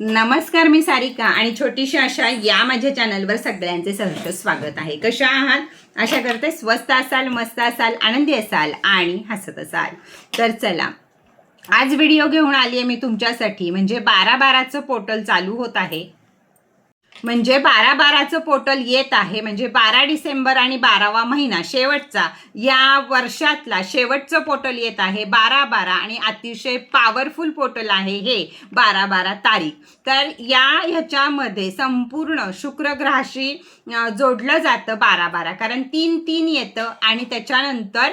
नमस्कार मी सारिका आणि छोटीशी आशा या माझ्या चॅनलवर सगळ्यांचे सहर्ष स्वागत आहे. कशा आहात? आशा करते स्वस्त असाल मस्त असाल आनंदी असाल आणि हसत असाल. तर चला आज व्हिडिओ घेऊन आली आहे मी तुमच्यासाठी. म्हणजे बारा बाराचं पोर्टल चालू होत आहे. म्हणजे बारा बाराचं पोर्टल येत आहे. म्हणजे बारा डिसेंबर आणि बारावा महिना शेवटचा. या वर्षातला शेवटचं पोर्टल येत आहे. बारा बारा आणि अतिशय पॉवरफुल पोर्टल आहे हे बारा बारा तारीख. तर या ह्याच्यामध्ये संपूर्ण शुक्रग्रहाशी जोडलं जातं बारा बारा. कारण तीन तीन येतं आणि त्याच्यानंतर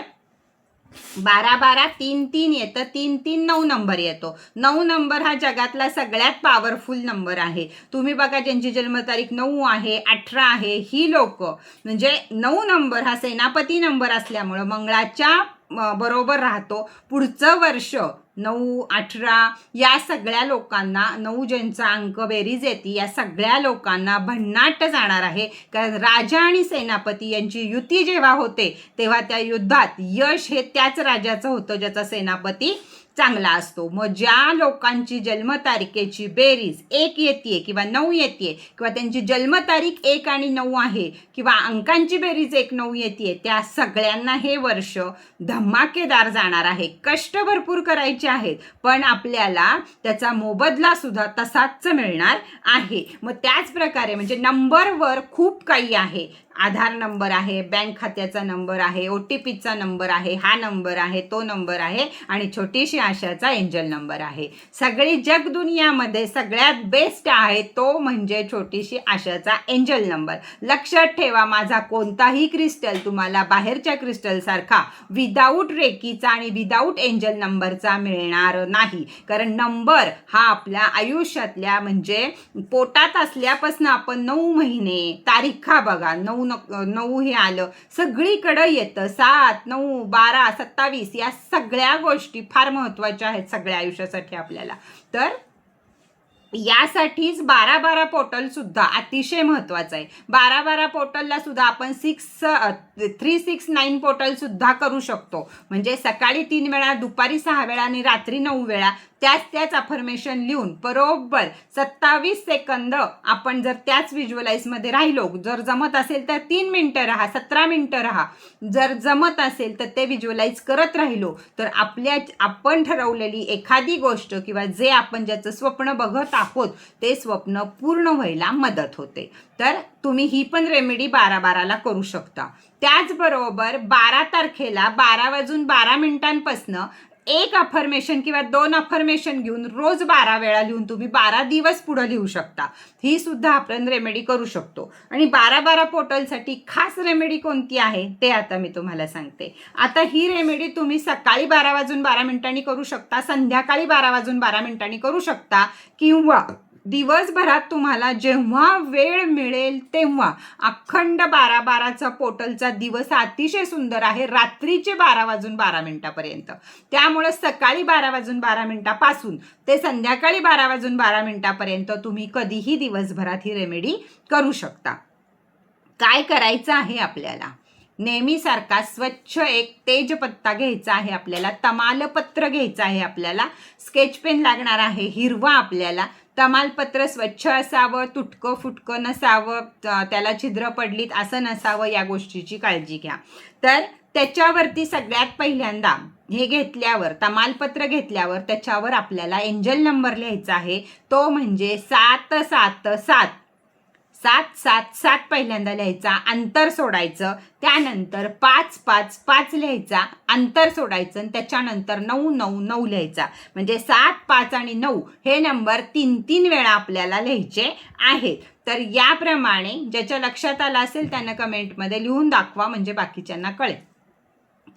बारा बारा तीन तीन येतं. तीन तीन नऊ नंबर येतो. नऊ नंबर हा जगातला सगळ्यात पॉवरफुल नंबर आहे. तुम्ही बघा ज्यांची जन्मतारीख नऊ आहे अठरा आहे ही लोक. म्हणजे नऊ नंबर हा सेनापती नंबर असल्यामुळं मंगळाच्या बरोबर राहतो. पुढचं वर्ष नऊ अठरा या सगळ्या लोकांना नऊ ज्यांचा अंक बेरीज येते या सगळ्या लोकांना भन्नाट जाणार आहे. कारण राजा आणि सेनापती यांची युती जेव्हा होते तेव्हा त्या युद्धात यश हे त्याच राजाचं होतं ज्याचा सेनापती चांगला असतो. मग ज्या लोकांची जन्मतारखेची बेरीज एक येते किंवा नऊ येते किंवा त्यांची जन्मतारीख एक आणि नऊ आहे किंवा अंकांची बेरीज एक नऊ येते त्या सगळ्यांना हे वर्ष धमाकेदार जाणार आहे. कष्ट भरपूर करायचे आहेत. पण आपल्याला त्याचा मोबदला सुद्धा तसाच मिळणार आहे. मग त्याच प्रकारे म्हणजे नंबरवर खूप काही आहे. आधार नंबर आहे बँक खात्याचा नंबर आहे ओ टी पीचा नंबर आहे हा नंबर आहे तो नंबर आहे आणि छोटीशी आशाचा एंजल नंबर आहे. सगळी जगदुनियामध्ये सगळ्यात बेस्ट आहे तो म्हणजे छोटीशी आशाचा एंजल नंबर. लक्षात ठेवा माझा कोणताही क्रिस्टल तुम्हाला बाहेरच्या क्रिस्टलसारखा विदाऊट रेकीचा आणि विदाऊट एंजल नंबरचा मिळणार नाही. कारण नंबर हा आपल्या आयुष्यातल्या म्हणजे पोटात असल्यापासून आपण नऊ महिने तारीखा बघा नऊ नऊ नऊ हे आलं. सगळीकडं येतं. सात नऊ बारा सत्तावीस या सगळ्या गोष्टी फार महत्त्वाच्या आहेत सगळ्या आयुष्यासाठी आपल्याला. तर यासाठीच बारा बारा पोर्टल सुद्धा अतिशय महत्वाचं आहे. बारा बारा पोर्टलला सुद्धा आपण six three six nine portal सुद्धा करू शकतो. म्हणजे सकाळी तीन वेळा दुपारी सहा वेळा आणि रात्री नऊ वेळा त्याच त्याच अफर्मेशन लिहून बरोबर सत्तावीस सेकंद आपण जर त्याच व्हिज्युअलाइजमध्ये राहिलो जर जमत असेल तर तीन मिनटं राहा सतरा मिनटं राहा. जर जमत असेल तर ते व्हिज्युअलाइज करत राहिलो तर आपल्या आपण ठरवलेली एखादी गोष्ट किंवा जे आपण ज्याचं स्वप्न बघत आहोत ते स्वप्न पूर्ण व्हायला मदत होते. तर तुम्ही ही पण रेमेडी बारा बाराला करू शकता. त्याचबरोबर बारा तारखेला बारा वाजून बारा मिनिटांपासनं एक अफर्मेशन किंवा दोन अफर्मेशन घेऊन रोज बारा वेळा लिहून तुम्ही बारा दिवस पुढं लिहू शकता. ही सुद्धा आपण रेमेडी करू शकतो. आणि बारा बारा पोर्टलसाठी खास रेमेडी कोणती आहे ते आता मी तुम्हाला सांगते. आता ही रेमेडी तुम्ही सकाळी बारा वाजून बारा मिनिटांनी करू शकता संध्याकाळी बारा वाजून बारा मिनिटांनी करू शकता किंवा दिवसभरात तुम्हाला जेव्हा वेळ मिळेल तेव्हा अखंड बारा बाराचा पोर्टलचा दिवस अतिशय सुंदर आहे. रात्रीचे बारा वाजून बारा मिनिटापर्यंत. त्यामुळं सकाळी बारा वाजून बारा मिनिटापासून ते संध्याकाळी बारा वाजून बारा मिनिटापर्यंत तुम्ही कधीही दिवसभरात ही रेमेडी करू शकता. काय करायचं आहे आपल्याला? नेहमीसारखा स्वच्छ एक तेजपत्ता घ्यायचा आहे आपल्याला. तमालपत्र घ्यायचं आहे आपल्याला. स्केच पेन लागणार आहे. हिरवा आपल्याला. तमालपत्र स्वच्छ असावं तुटकं फुटकं नसावं त्याला छिद्र पडलीत असं नसावं या गोष्टीची काळजी घ्या. तर त्याच्यावरती सगळ्यात पहिल्यांदा हे घेतल्यावर तमालपत्र घेतल्यावर त्याच्यावर आपल्याला एंजल नंबर लिहायचा आहे. तो म्हणजे सात सात सात. सात सात सात पहिल्यांदा लिहायचा अंतर सोडायचं त्यानंतर पाच पाच पाच लिहायचा अंतर सोडायचं आणि त्याच्यानंतर नऊ नऊ नऊ लिहायचा. म्हणजे सात पाच आणि नऊ हे नंबर तीन तीन वेळा आपल्याला लिहायचे आहेत. तर याप्रमाणे ज्याच्या लक्षात आलं असेल त्यांना कमेंटमध्ये लिहून दाखवा म्हणजे बाकीच्यांना कळेल.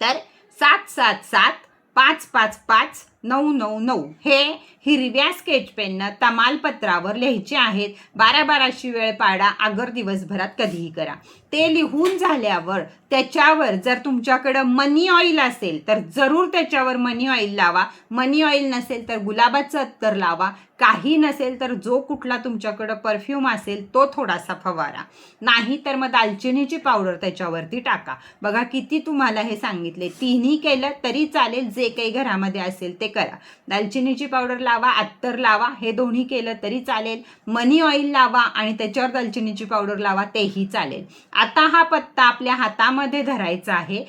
तर सात सात सात पाच पाच पाच नऊ नऊ नऊ. हे हिरव्या स्केचपेननं तमालपत्रावर लिहायचे आहेत. बारा बाराशी वेळ पाडा अगर दिवसभरात कधीही करा. ते लिहून झाल्यावर त्याच्यावर जर तुमच्याकडं मनी ऑइल असेल तर जरूर त्याच्यावर मनी ऑइल लावा. मनी ऑइल नसेल तर गुलाबाचं अत्तर लावा. काही नसेल तर जो कुठला तुमच्याकडं परफ्यूम असेल तो थोडासा फवारा. नाही तर मग दालचिनीची पावडर त्याच्यावरती टाका. बघा किती तुम्हाला हे सांगितले. तिन्ही केलं तरी चालेल. जे काही घरामध्ये असेल ते करा. दालचिनीची पावडर लावा अत्तर लावा हे दोन्ही केलं तरी चालेल. मनी ऑइल लावा आणि त्याच्यावर दालचिनीची पावडर लावा तेही चालेल. आता हा पत्ता आपल्या हातामध्ये धरायचा आहे.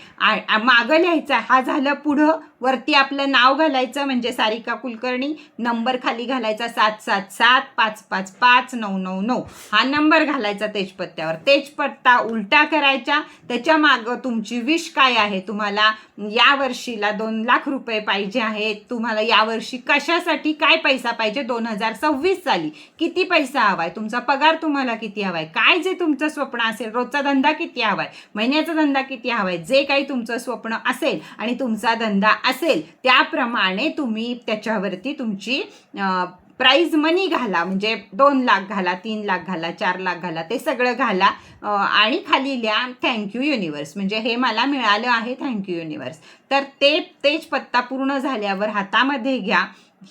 मागं लिहायचा हा झालं पुढं. वरती आपलं नाव घालायचं म्हणजे सारिका कुलकर्णी. नंबर खाली घालायचा सात सात सात पाच पाच पाच नऊ नऊ नऊ. हा नंबर घालायचा तेजपत्त्यावर. तेजपत्ता उलटा करायचा. त्याच्या मागं तुमची विश काय आहे? तुम्हाला या वर्षीला दोन लाख रुपये पाहिजे आहेत. तुम्हाला यावर्षी कशासाठी काय पैसा पाहिजे? दोन हजार सव्वीस साली किती पैसा हवाय? तुमचा पगार तुम्हाला किती हवाय? काय जे तुमचं स्वप्न असेल रोजचा धंदा किती हवाय? महिन्याचा धंदा किती हवाय? जे काही तुमचं स्वप्न असेल आणि तुमचा धंदा असेल त्याप्रमाणे तुम्ही त्याच्यावरती तुमची प्राईज मनी घाला म्हणजे दोन लाख घाला तीन लाख घाला चार लाख घाला ते सगळं घाला. आणि खाली लिहा थँक्यू युनिवर्स म्हणजे हे मला मिळालं आहे थँक्यू युनिवर्स तर ते तेच पत्ता पूर्ण झाल्यावर हातामध्ये घ्या.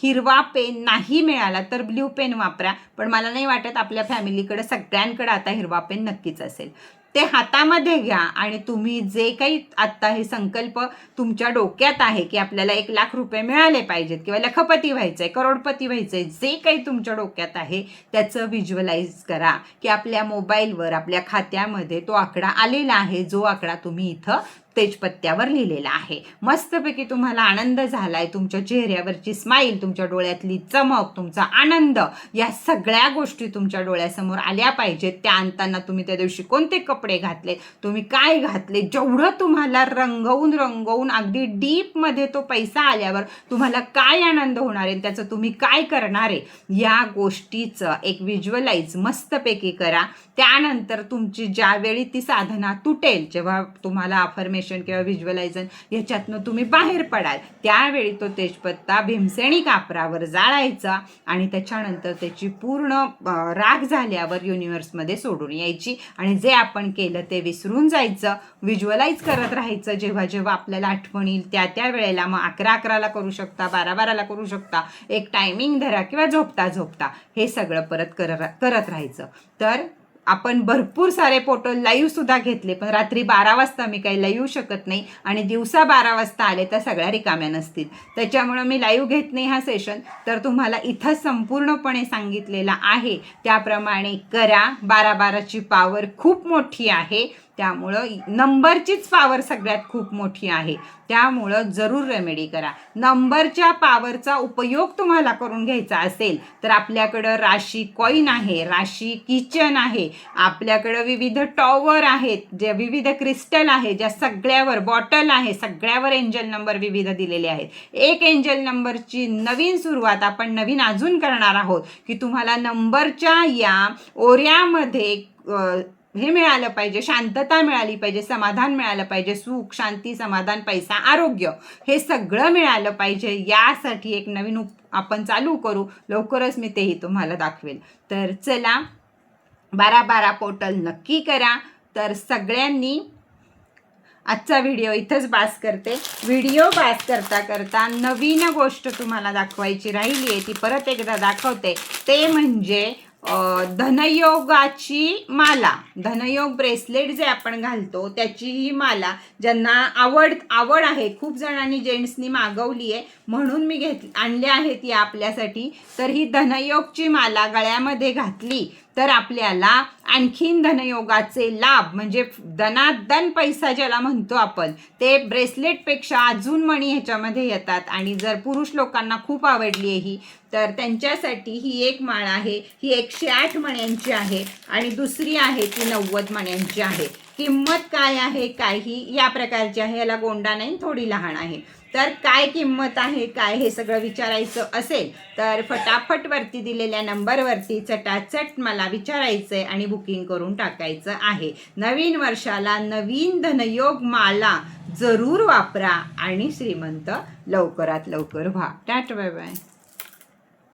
हिरवा पेन नाही मिळाला तर ब्ल्यू पेन वापरा. पण मला नाही वाटत आपल्या फॅमिलीकडे सगळ्यांकडे आता हिरवा पेन नक्कीच असेल. ते हातामध्ये घ्या आणि तुम्ही जे काही आत्ता हे संकल्प तुमच्या डोक्यात आहे की आपल्याला एक लाख रुपये मिळाले पाहिजेत किंवा लखपती व्हायचं आहे करोडपती व्हायचं आहे जे काही तुमच्या डोक्यात आहे त्याचं व्हिज्युअलाइज करा की आपल्या मोबाईलवर आपल्या खात्यामध्ये तो आकडा आलेला आहे जो आकडा तुम्ही इथं तेजपत्त्यावर लिहिलेला आहे. मस्तपैकी तुम्हाला आनंद झालाय. तुमच्या चेहऱ्यावरची स्माईल तुमच्या डोळ्यातली चमक तुमचा आनंद या सगळ्या गोष्टी तुमच्या डोळ्यासमोर आल्या पाहिजेत. त्या आणताना तुम्ही त्या दिवशी कोणते कपडे घातले? तुम्ही काय घातले? जेवढं तुम्हाला रंगवून रंगवून अगदी डीपमध्ये तो पैसा आल्यावर तुम्हाला काय आनंद होणार आहे? त्याचं तुम्ही काय करणार आहे? या गोष्टीचं एक व्हिज्युअलाइज मस्तपैकी करा. त्यानंतर तुमची ज्यावेळी ती साधना तुटेल जेव्हा तुम्हाला अफर्मेशन किंवा व्हिज्युअलायझन याच्यातनं तुम्ही बाहेर पडाल त्यावेळी तो तेजपत्ता भीमसेणी कापरावर जाळायचा आणि त्याच्यानंतर त्याची पूर्ण राग राख झाल्यावर युनिव्हर्समध्ये सोडून यायची. आणि जे आपण केलं ते विसरून जायचं व्हिज्युअलाइज करत राहायचं. जेव्हा जेव्हा आपल्याला आठवण येईल त्या त्या वेळेला मग अकरा अकराला करू शकता बारा बाराला करू शकता एक टायमिंग धरा किंवा झोपता झोपता हे सगळं परत करत करत राहायचं. तर आपण भरपूर सारे फोटो लाईव्ह सुद्धा घेतले पण रात्री बारा वाजता मी काही लाईव्ह शकत नाही आणि दिवसा बारा वाजता आले तर सगळ्या रिकाम्या नसतील. त्याच्यामुळं मी लाईव्ह घेत नाही हा सेशन तर तुम्हाला इथं संपूर्णपणे सांगितलेला आहे. त्याप्रमाणे करा. बारा बाराची पावर खूप मोठी आहे. त्यामुळं नंबरचीच पावर सगळ्यात खूप मोठी आहे. त्यामुळं जरूर रेमेडी करा. नंबरच्या पावरचा उपयोग तुम्हाला करून घ्यायचा असेल तर आपल्याकडं राशी कॉईन आहे राशी किचन आहे. आपल्याकडं विविध टॉवर आहेत जे विविध क्रिस्टल आहे ज्या सगळ्यावर बॉटल आहे सगळ्यावर एंजल नंबर विविध दिलेले आहेत. एक एंजल नंबरची नवीन सुरुवात आपण नवीन अजून करणार आहोत की तुम्हाला नंबरच्या या ओऱ्यामध्ये हे मिळालं पाहिजे शांतता मिळाली पाहिजे समाधान मिळालं पाहिजे सुख शांती समाधान पैसा आरोग्य हे सगळं मिळालं पाहिजे. यासाठी एक नवीन उप आपण चालू करू. लवकरच मी तेही तुम्हाला दाखवेल. तर चला बारा बारा पोर्टल नक्की करा. तर सगळ्यांनी आजचा व्हिडिओ इथंच बास करते. व्हिडिओ बास करता करता नवीन गोष्ट तुम्हाला दाखवायची राहिली आहे ती परत एकदा दाखवते. ते म्हणजे धनयोगाची माला. धनयोग ब्रेसलेट जे आपण घालतो त्याची ही माला ज्यांना आवड आवड आहे. खूप जणांनी जेंट्सनी मागवली आहे. म्हणून मी घेत आणल्या आहेत या आपल्यासाठी. तर ही धनयोगची माला गळ्यामध्ये घातली. तर आपल्याला आणखीन धनयोगाचे लाभ म्हणजे धनादन पैसा ज्याला म्हणतो आपण ते ब्रेसलेटपेक्षा अजून मणी ह्याच्यामध्ये येतात. आणि जर पुरुष लोकांना खूप आवडली आहे ही तर त्यांच्यासाठी ही एक माळ आहे. ही एकशे आठ मण्यांची आहे. आणि दुसरी आहे ती नव्वद मण्यांची आहे. किंमत काय आहे काही या प्रकारची आहे. याला गोंडा नाही थोडी लहान आहे. तर काय किंमत आहे काय हे सगळं विचारायचं असेल तर फटाफटवरती दिलेल्या नंबरवरती चटाचट मला विचारायचं आहे आणि बुकिंग करून टाकायचं आहे. नवीन वर्षाला नवीन धनयोग माला जरूर वापरा आणि श्रीमंत लवकरात लवकर व्हा. टाट बाय बाय